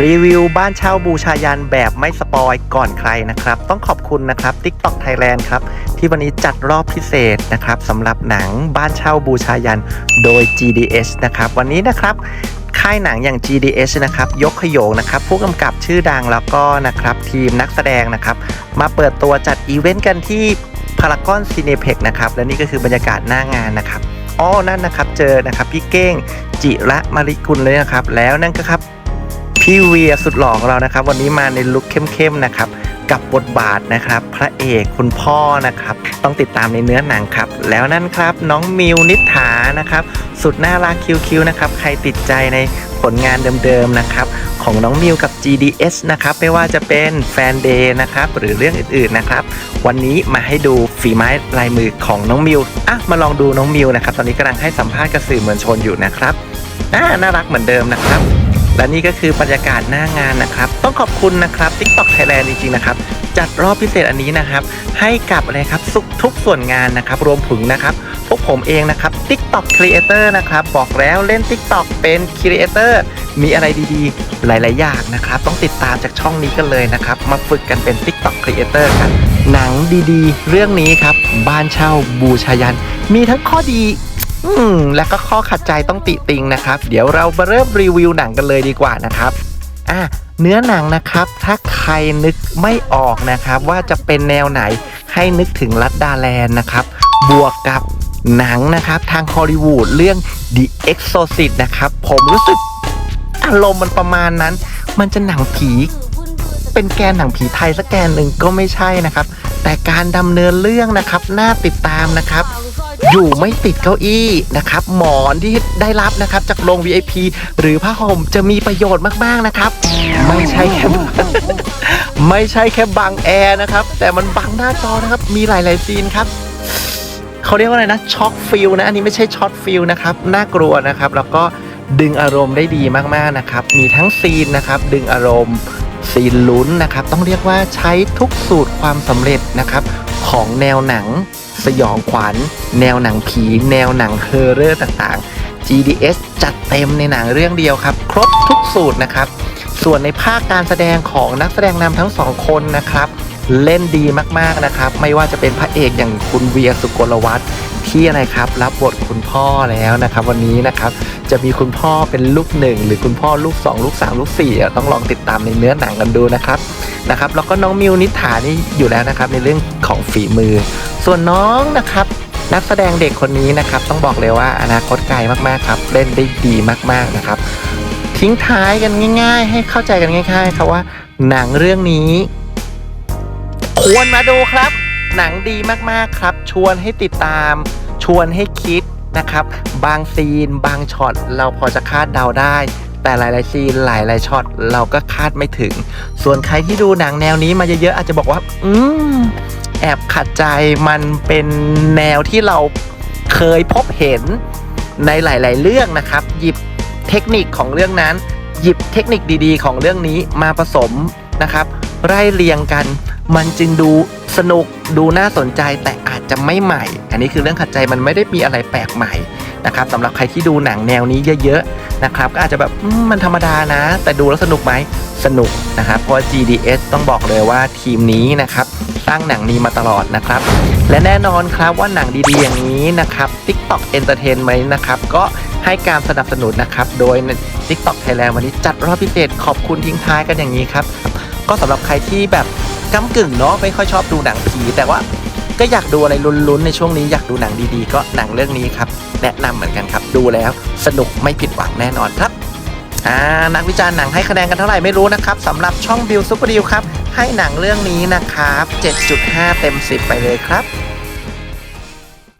รีวิวบ้านเช่าบูชายันแบบไม่สปอยก่อนใครนะครับ ต้องขอบคุณนะครับ TikTok Thailand ครับ ที่วันนี้จัดรอบพิเศษนะครับสำหรับหนังบ้านเช่าบูชายันโดย GDS นะครับ วันนี้นะครับค่ายหนังอย่าง GDS นะครับ ยกขยงนะครับ ผู้กำกับชื่อดังแล้วก็นะครับ ทีมนักแสดงนะครับ มาเปิดตัวจัดอีเวนต์กันที่พารากอนซีเนเพ็กนะครับ และนี่ก็คือบรรยากาศหน้างานนะครับอ้อนั่นนะครับเจอนะครับพี่เก้งจิระมาริกุลเลยนะครับ แล้วนั่นก็ครับ พี่เวียสุดหล่อของเรานะครับ วันนี้มาในลุคเข้มๆนะครับ กับบทบาทนะครับ พระเอกคุณพ่อนะครับ ต้องติดตามในเนื้อหนังครับ แล้วนั่นครับน้องมิวนิษฐานะครับ สุดน่ารักคิ้วๆนะครับ ใครติดใจในผลงานเดิมๆนะครับ ของน้องมิวกับ GDS นะครับ ไม่ว่าจะเป็นแฟนเดย์นะครับ หรือเรื่องอื่นๆนะครับ วันนี้มาให้ดูฝีไม้ลายมือของน้องมิวอะมาลองดูน้องมิวนะครับ ตอนนี้กำลังให้สัมภาษณ์กับสื่อมวลชนอยู่นะครับอ่าน่ารักเหมือนเดิมนะครับ และนี่ก็คือบรรยากาศหน้างานนะครับ ต้องขอบคุณนะครับ TikTok Thailand จริงๆนะครับ จัดรอบพิเศษอันนี้นะครับ ให้กับอะไรครับสุกทุกส่วนงานนะครับ รวมถึงนะครับพวกผมเองนะครับ TikTok Creator นะครับ บอกแล้วเล่น TikTok เป็น Creator มีอะไรดีๆ หลายๆ อย่างนะครับ ต้องติดตามจากช่องนี้กันเลยนะครับ มาฝึกกันเป็น TikTok Creator กัน หนังดีๆ เรื่องนี้ครับ บ้านเช่าบูชายัน มีทั้งข้อดี อืม และก็ข้อขัดใจต้องติติงนะครับ เดี๋ยวเรามาเริ่มรีวิวหนังกันเลยดีกว่านะครับ อะ เนื้อหนังนะครับ ถ้าใครนึกไม่ออกนะครับ ว่าจะเป็นแนวไหน ให้นึกถึงลัดดาแลนด์นะครับ บวกกับหนังนะครับ ทางฮอลลีวูดเรื่อง The Exorcist นะครับ ผมรู้สึกอารมณ์มันประมาณนั้น มันจะหนังผี เป็นแกนหนังผีไทยสักแกนหนึ่งก็ไม่ใช่นะครับ แต่การดำเนินเรื่องนะครับ น่าติดตามนะครับ อยู่ไม่ติดเก้าอี้นะครับ หมอนที่ได้รับนะครับจากโรง VIP หรือผ้าห่มจะมีประโยชน์มากๆนะครับ ไม่ใช่แค่ไม่ใช่แค่บังแอร์นะครับ แต่มันบังหน้าจอนะครับ มีหลายๆซีนครับเขาเรียกว่าอะไรนะช็อกฟิลนะ อันนี้ไม่ใช่ช็อตฟิลนะครับน่ากลัวนะครับ แล้วก็ดึงอารมณ์ได้ดีมากๆนะครับ มีทั้งซีนนะครับ ดึงอารมณ์ซีนลุ้นนะครับ ต้องเรียกว่าใช้ทุกสูตรความสำเร็จนะครับ ของแนวหนัง สยองขวัญ แนวหนังผี แนวหนังเฮอร์เรอร์ต่างๆ GDS จัดเต็มในหนังเรื่องเดียวครับ ครบทุกสูตรนะครับ ส่วนในภาคการแสดงของนักแสดงนำทั้งสองคนนะครับ เล่นดีมากๆนะครับ ไม่ว่าจะเป็นพระเอกอย่างคุณเวียสุกลวัฒน์ที่อะไรครับ รับบทคุณพ่อแล้วนะครับ วันนี้นะครับจะมีคุณพ่อเป็นลูกหนึ่งหรือคุณพ่อลูก 2 ลูก 3 ลูก4อ่ต้องลองติดตามในเนื้อหนังกันดูนะครับนะครับ แล้วก็น้องมิวนิษฐานี่อยู่แล้วนะครับ ในเรื่องของฝีมือ ส่วนน้องนะครับนักแสดงเด็กคนนี้นะครับ ต้องบอกเลยว่าอนาคตไกลมากๆครับ เล่นได้ดีมากๆนะครับ ทิ้งท้ายกันง่าย ๆ ให้เข้าใจกันง่าย ๆ ครับว่าหนังเรื่องนี้ ควรมาดูครับ หนังดีมากๆครับ ชวนให้ติดตาม ชวนให้คิดนะครับ บางซีน บางช็อตเราพอจะคาดเดาได้ แต่หลายๆซีนหลายๆช็อตเราก็คาดไม่ถึง ส่วนใครที่ดูหนังแนวนี้มาเยอะๆอาจจะบอกว่า อืมแอบขัดใจมันเป็นแนวที่เราเคยพบเห็นในหลาย ๆ เรื่องนะครับ หยิบเทคนิคของเรื่องนั้น หยิบเทคนิคดีๆ ของเรื่องนี้มาผสมนะครับ ไล่เรียงกัน มันจึงดูสนุกดูน่าสนใจแต่อาจจะไม่ใหม่ อันนี้คือเรื่องขัดใจมันไม่ได้มีอะไรแปลกใหม่นะครับสำหรับใครที่ดูหนังแนวนี้เยอะๆนะครับก็อาจจะแบบมันธรรมดานะ แต่ดูแล้วสนุกไหมสนุกนะครับเพราะ GDS ต้องบอกเลยว่าทีมนี้นะครับสร้างหนังนี้มาตลอดนะครับ และแน่นอนครับว่าหนังดีๆอย่างนี้นะครับ TikTok Entertainment นะครับก็ให้การสนับสนุนนะครับ โดย TikTok Thailand วันนี้จัดรอบพิเศษขอบคุณทิ้งท้ายกันอย่างนี้ครับ ก็สำหรับใครที่แบบ ก้ากึ่งเนาะไม่ค่อยชอบดูหนังผีแต่ว่าก็อยากดูอะไรลุ้นๆในช่วงนี้อยากดูหนังดีๆ ก็หนังเรื่องนี้ครับ แนะนำเหมือนกันครับ ดูแล้วสนุกไม่ผิดหวังแน่นอนครับอ่านักวิจารณ์หนังให้คะแนนกันเท่าไหร่ไม่รู้นะครับสำหรับช่องบิวซุปเปอร์ดิวครับให้หนังเรื่องนี้นะครับ 7.5 เต็ม 10 ไปเลยครับ